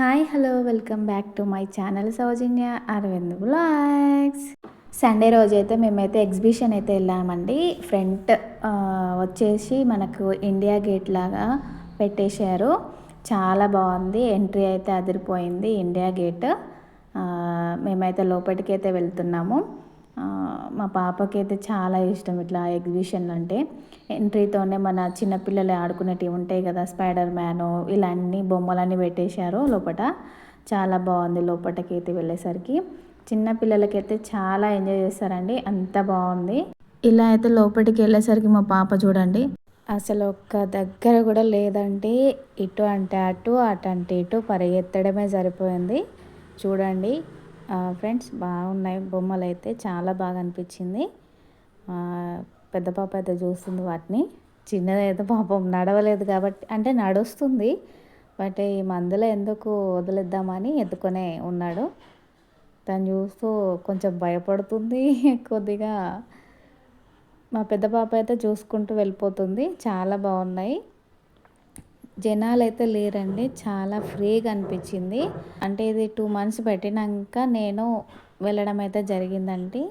Hi hello welcome back to my channel Soujanya Aravind blogs Sunday రోజు అయితే మేమైతే exhibition అయితే వెళ్ళామండి. ఫ్రంట్ వచ్చేసి మనకు ఇండియా గేట్ లాగా పెట్టేశారు. చాలా బాగుంది. ఎంట్రీ అయితే అదిరిపోయింది ఇండియా గేట్. మేమైతే లోపలికి అయితే వెళ్తున్నాము. మా పాపకైతే చాలా ఇష్టం ఇట్లా ఎగ్జిబిషన్లు అంటే. ఎంట్రీతోనే మన చిన్నపిల్లలు ఆడుకునేటివి ఉంటాయి కదా స్పైడర్ మ్యాను ఇలా అన్ని బొమ్మలన్నీ పెట్టేశారు లోపల చాలా బాగుంది లోపలికి అయితే వెళ్ళేసరికి చిన్నపిల్లలకైతే చాలా ఎంజాయ్ చేస్తారండి అంత బాగుంది. ఇలా అయితే లోపలికి వెళ్ళేసరికి మా పాప చూడండి. అసలు ఒక్క దగ్గర కూడా లేదండి ఇటు అంటే అటు అటు అంటే ఇటు పరిగెత్తడమే సరిపోయింది. చూడండి ఫ్రెండ్స్ బాగున్నాయి. బొమ్మలు అయితే చాలా బాగా అనిపించింది పెద్ద పాప అయితే చూస్తుంది వాటిని. చిన్నది అయితే పాపం నడవలేదు కాబట్టి అంటే నడుస్తుంది. బట్ ఈ మందులో ఎందుకు వదిలేద్దామని ఎత్తుకొనే ఉన్నాడు. తను చూస్తూ కొంచెం భయపడుతుంది కొద్దిగా. మా పెద్ద పాప అయితే చూసుకుంటూ వెళ్ళిపోతుంది. చాలా బాగున్నాయి. జనాలు అయితే లేరండి. చాలా ఫ్రీగా అనిపించింది. అంటే ఇది టూ మంత్స్ పెట్టినాక నేను వెళ్ళడం అయితే జరిగిందండి.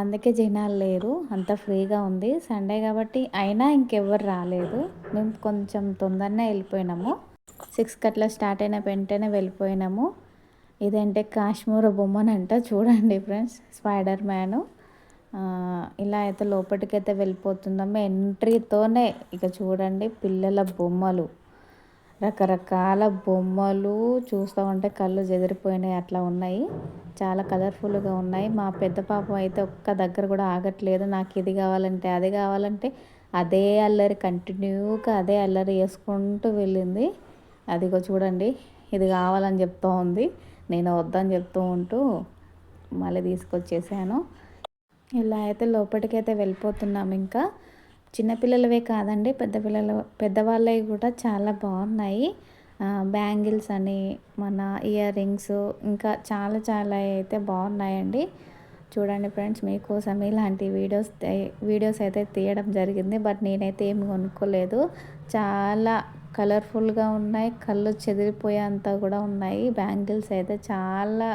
అందుకే జనాలు లేరు. అంత ఫ్రీగా ఉంది. సండే కాబట్టి అయినా ఇంకెవ్వరు రాలేదు. మేము కొంచెం తొందరనే వెళ్ళిపోయినాము. సిక్స్ అట్లా స్టార్ట్ అయిన వెంటనే వెళ్ళిపోయినాము. ఇదంటే కాశ్మీర బొమ్మనంట. చూడండి ఫ్రెండ్స్ స్పైడర్ మ్యాను. ఇలా అయితే లోపలికైతే వెళ్ళిపోతున్నాము ఎంట్రీతోనే ఇక చూడండి పిల్లల బొమ్మలు. రకరకాల బొమ్మలు చూస్తూ ఉంటే కళ్ళు చెదిరిపోయినాయి అట్లా ఉన్నాయి. చాలా కలర్ఫుల్గా ఉన్నాయి. మా పెద్ద పాప అయితే ఒక్క దగ్గర కూడా ఆగట్లేదు. నాకు ఇది కావాలంటే అది కావాలంటే అదే అల్లరి కంటిన్యూగా అదే అల్లరి వేసుకుంటూ వెళ్ళింది. అదిగో చూడండి ఇది కావాలని చెప్తూ ఉంది. నేను వద్దని చెప్తూ ఉంటూ మళ్ళీ తీసుకొచ్చేసాను. ఇలా అయితే లోపలికైతే వెళ్ళిపోతున్నాం ఇంకా. చిన్నపిల్లలవే కాదండి పెద్ద పిల్లలు పెద్దవాళ్ళవి కూడా చాలా బాగున్నాయి. బ్యాంగిల్స్ అని మన ఇయర్ రింగ్స్ ఇంకా చాలా చాలా అయితే బాగున్నాయండి. చూడండి ఫ్రెండ్స్ మీకోసం ఇలాంటి వీడియోస్ వీడియోస్ అయితే తీయడం జరిగింది. బట్ నేనైతే ఏమి కొనుక్కోలేదు. చాలా కలర్ఫుల్గా ఉన్నాయి కళ్ళు చెదిరిపోయేంత కూడా ఉన్నాయి. బ్యాంగిల్స్ అయితే చాలా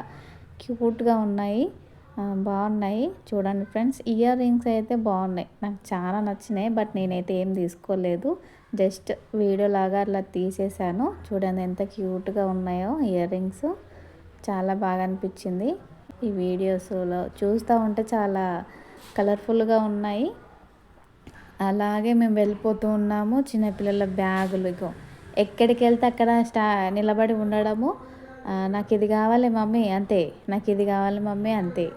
క్యూట్గా ఉన్నాయి. బాగున్నాయి. చూడండి ఫ్రెండ్స్ ఇయర్ రింగ్స్ అయితే బాగున్నాయి. నాకు చాలా నచ్చినాయి బట్ నేనైతే ఏం తీసుకోలేదు. జస్ట్ వీడియో లాగా అలా తీసేసాను చూడండి ఎంత క్యూట్గా ఉన్నాయో ఇయర్ రింగ్స్. చాలా బాగా అనిపించింది. ఈ వీడియోస్లో చూస్తూ ఉంటే చాలా కలర్ఫుల్గా ఉన్నాయి. అలాగే మేము వెళ్ళిపోతూ ఉన్నాము చిన్నపిల్లల బ్యాగులు. ఇగో ఎక్కడికి వెళ్తే అక్కడ స్టా నిలబడి ఉండడము. నాకు ఇది కావాలి మమ్మీ అంతే. నాకు ఇది కావాలి మమ్మీ అంతే.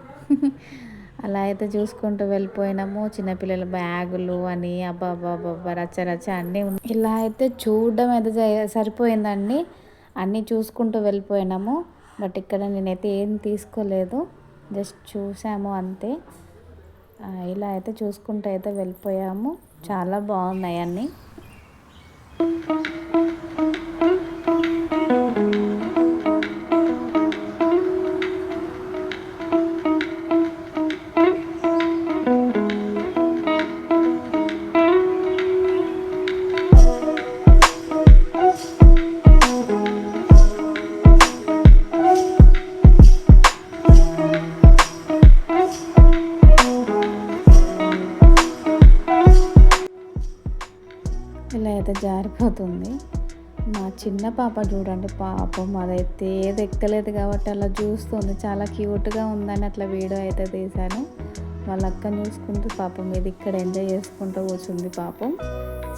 అలా అయితే చూసుకుంటూ వెళ్ళిపోయినాము. చిన్నపిల్లల బ్యాగులు అని అబ్బా అబ్బా అబ్బా రచ్చ రచ్చ అన్నీ ఉన్నాయి ఇలా అయితే చూడడం అయితే జ- సరిపోయిందండి. అన్నీ చూసుకుంటూ వెళ్ళిపోయినాము. బట్ ఇక్కడ నేనైతే ఏం తీసుకోలేదు. జస్ట్ చూసాము అంతే. ఇలా అయితే చూసుకుంటూ అయితే వెళ్ళిపోయాము. చాలా బాగున్నాయి అన్నీ. అయితే జారిపోతుంది. మా చిన్న పాప చూడండి పాపం అదైతే ఏది ఎక్కలేదు కాబట్టి అలా చూస్తుంది. చాలా క్యూట్గా ఉందని అట్లా వీడియో అయితే తీశాను. వాళ్ళ అక్కని చూసుకుంటూ పాపం ఇది ఇక్కడ ఎంజాయ్ చేసుకుంటూ కూర్చుంది పాపం.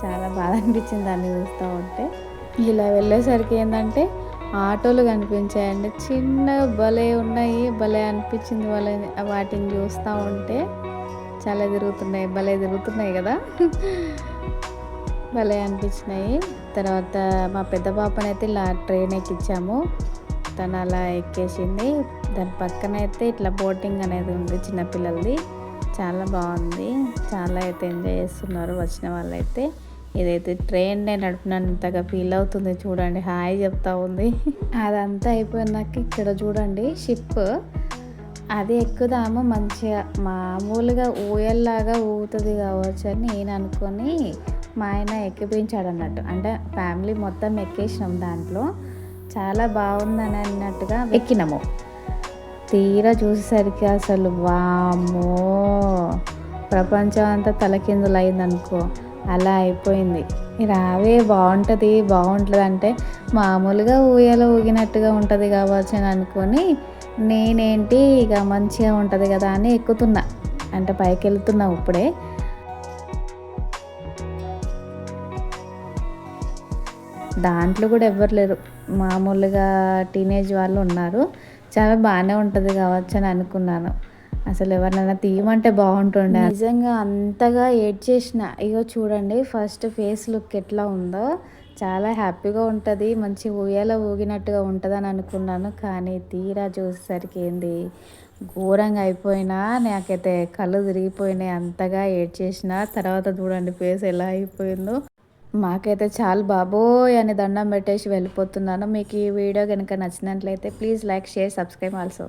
చాలా బాధ అనిపించింది దాన్ని చూస్తూ ఉంటే. ఇలా వెళ్ళేసరికి ఏంటంటే ఆటోలు కనిపించాయండి. చిన్న భలే ఉన్నాయి భలే అనిపించింది వాళ్ళ వాటిని చూస్తూ ఉంటే. చాలా తిరుగుతున్నాయి భలే తిరుగుతున్నాయి కదా. భలే అనిపించినాయి. తర్వాత మా పెద్ద పాపనైతే ఇలా ట్రైన్ ఎక్కించాము తను అలా ఎక్కేసింది. దాని పక్కన అయితే ఇట్లా బోటింగ్ అనేది ఉంది చిన్నపిల్లలది చాలా బాగుంది. చాలా అయితే ఎంజాయ్ చేస్తున్నారు వచ్చిన వాళ్ళైతే. ఇదైతే ట్రైన్ నేను నడిపినంతగా ఫీల్ అవుతుంది చూడండి. హాయ్ చెప్తా ఉంది. అదంతా అయిపోయినాక ఇక్కడ చూడండి షిప్ అది ఎక్కుదాము మంచిగా. మామూలుగా ఊయల్లాగా ఊగుతుంది కావచ్చు అని నేను అనుకొని మా ఆయన ఎక్కిపించాడు అన్నట్టు అంటే ఫ్యామిలీ మొత్తం ఎక్కేసినాం దాంట్లో. చాలా బాగుందని అన్నట్టుగా ఎక్కినాము. తీరా చూసేసరికి అసలు వామ్మో! ప్రపంచం అంతా తలకిందులు అయిందనుకో అలా అయిపోయింది. రావే బాగుంటుంది బాగుంటుంది అంటే మామూలుగా ఊయల ఊగినట్టుగా ఉంటుంది కావచ్చు అని అనుకొని నేనేంటి ఇక మంచిగా ఉంటుంది కదా అని ఎక్కుతున్నా. అంటే పైకి వెళ్తున్నావు ఇప్పుడే. దాంట్లో కూడా ఎవ్వరు లేరు. మామూలుగా టీనేజ్ వాళ్ళు ఉన్నారు. చాలా బాగానే ఉంటుంది కావచ్చు అని అనుకున్నాను. అసలు ఎవరినైనా తీయమంటే బాగుంటుండే. నిజంగా అంతగా ఏడ్ చేసిన ఇగో చూడండి ఫస్ట్ ఫేస్ లుక్ ఎట్లా ఉందో. చాలా హ్యాపీగా ఉంటుంది మంచి ఊయల ఊగినట్టుగా ఉంటుందని అనుకున్నాను. కానీ తీరా చూసేసరికి ఏంది? ఘోరంగా అయిపోయినా నాకైతే కళ్ళు తిరిగిపోయినాయి అంతగా ఏడ్ చేసిన తర్వాత చూడండి ఫేస్ ఎలా అయిపోయిందో. మాకైతే చాలా బాబోయ్ అని దండం పెట్టేసి వెళ్ళిపోతున్నాను. మీకు ఈ వీడియో కనుక నచ్చినట్లయితే please like share subscribe also.